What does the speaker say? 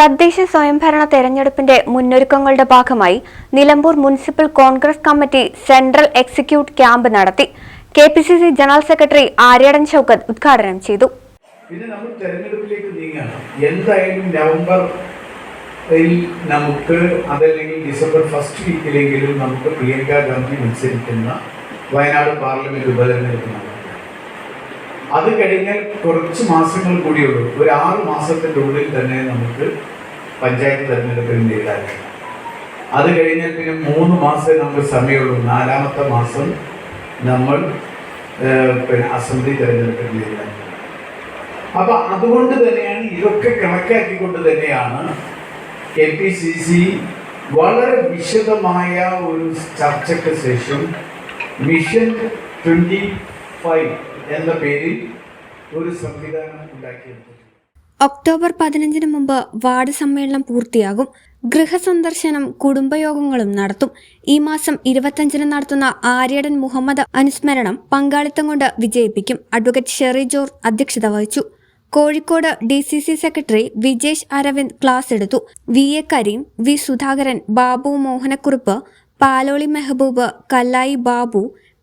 തദ്ദേശ സ്വയംഭരണ തെരഞ്ഞെടുപ്പിന്റെ മുന്നൊരുക്കങ്ങളുടെ ഭാഗമായി Nilambur municipal Congress committee central executive camp നടത്തി K P C C general secretary Aryadan Shoukath ഉദ്ഘാടനം ചെയ്തു. പിന്നെ നമ്മൾ തെരഞ്ഞെടുപ്പിലേക്ക് നീങ്ങണം. എന്തായാലും നവംബർ നമുക്ക് അതല്ലെങ്കിൽ ഡിസംബർ ഫസ്റ്റ് വീക്കിലെങ്കിലും നമുക്ക് പ്രിയങ്ക ഗാന്ധി മത്സരിക്കുന്ന വയനാട് പാർലമെന്റ് ഉപതെരഞ്ഞെടുപ്പ് നടക്കും. അത് കഴിഞ്ഞാൽ കുറച്ച് മാസങ്ങൾ കൂടിയുള്ളൂ ഒരു ആറ് മാസത്തിന്റെ ഉള്ളിൽ തന്നെ നമുക്ക് പഞ്ചായത്ത് തെരഞ്ഞെടുപ്പിൽ കഴിയും. അത് കഴിഞ്ഞാൽ പിന്നെ മൂന്ന് മാസമേ നമുക്ക് സമയമുള്ളൂ നാലാമത്തെ മാസം നമ്മൾ പിന്നെ അസംബ്ലി തെരഞ്ഞെടുപ്പിൽ കഴിയും. അപ്പൊ അതുകൊണ്ട് തന്നെയാണ് ഇതൊക്കെ കണക്കാക്കിക്കൊണ്ട് തന്നെയാണ് കെ പി സി സി വളരെ വിശദമായ ഒരു ചർച്ചയ്ക്ക് ശേഷം മിഷൻ ട്വന്റി ഫൈവ് എന്ന പേരിൽ ഒരു സംവിധാനം ഉണ്ടാക്കിയെടുത്തു. ഒക്ടോബർ പതിനഞ്ചിന് മുമ്പ് വാർഡ് സമ്മേളനം പൂർത്തിയാകും. ഗൃഹസന്ദർശനം കുടുംബയോഗങ്ങളും നടത്തും. ഈ മാസം ഇരുപത്തഞ്ചിന് നടത്തുന്ന ആര്യടൻ മുഹമ്മദ് അനുസ്മരണം പങ്കാളിത്തം കൊണ്ട് വിജയിപ്പിക്കും. അഡ്വക്കേറ്റ് ഷെറി ജോർജ് അധ്യക്ഷത വഹിച്ചു. Kozhikode D C C secretary Vijesh Aravind class എടുത്തു. V A Kareem V Sudhakaran Babu Mohanakurup Paloli Mehboob Kallayi Babu